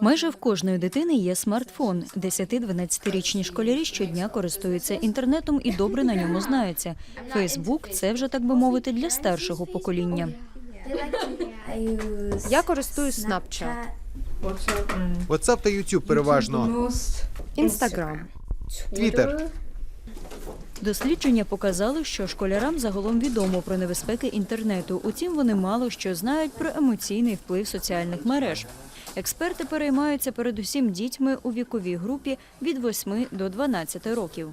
Майже в кожної дитини є смартфон. 10-12-річні школярі щодня користуються інтернетом і добре на ньому знаються. Фейсбук це вже так би мовити для старшого покоління. Я користуюсь Snapchat, WhatsApp та YouTube переважно. Instagram. Twitter. Дослідження показали, що школярам загалом відомо про небезпеки інтернету. Утім, вони мало що знають про емоційний вплив соціальних мереж. Експерти переймаються передусім дітьми у віковій групі від 8 до 12 років.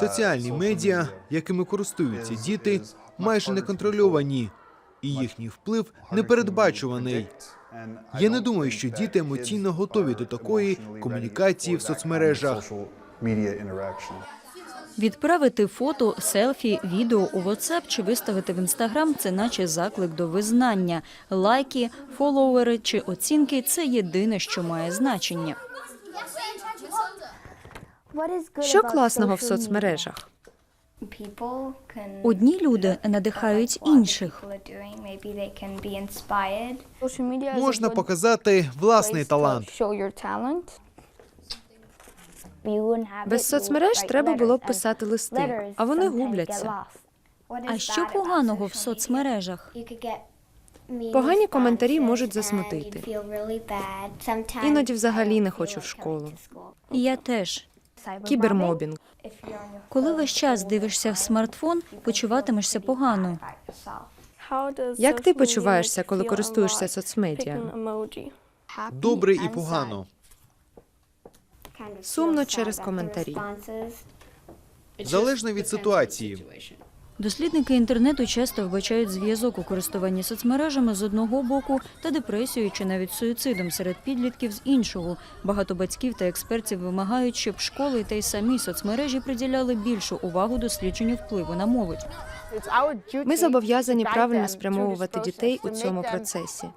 Соціальні медіа, якими користуються діти, майже не контрольовані, і їхній вплив непередбачуваний. Я не думаю, що діти емоційно готові до такої комунікації в соцмережах. Відправити фото, селфі, відео у WhatsApp чи виставити в Instagram – це наче заклик до визнання. Лайки, фоловери чи оцінки – це єдине, що має значення. Що класного в соцмережах? Одні люди надихають інших. Можна показати власний талант. Без соцмереж треба було б писати листи, а вони губляться. А що поганого в соцмережах? Погані коментарі можуть засмутити. Іноді взагалі не хочу в школу. Я теж. Кібермобінг. Коли весь час дивишся в смартфон, почуватимешся погано. Як ти почуваєшся, коли користуєшся соцмедіа? Добре і погано. Сумно через коментарі. Залежно від ситуації. Дослідники інтернету часто вбачають зв'язок у користуванні соцмережами з одного боку та депресією чи навіть суїцидом серед підлітків з іншого. Багато батьків та експертів вимагають, щоб школи та й самі соцмережі приділяли більшу увагу дослідженню впливу на молодь. Ми зобов'язані правильно спрямовувати дітей у цьому процесі.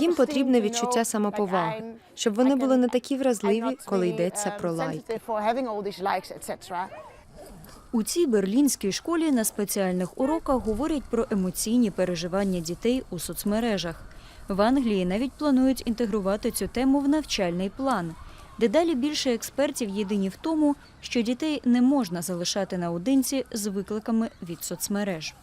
Їм потрібне відчуття самоповаги, щоб вони були не такі вразливі, коли йдеться про лайки. У цій берлінській школі на спеціальних уроках говорять про емоційні переживання дітей у соцмережах. В Англії навіть планують інтегрувати цю тему в навчальний план. Дедалі більше експертів єдині в тому, що дітей не можна залишати наодинці з викликами від соцмереж.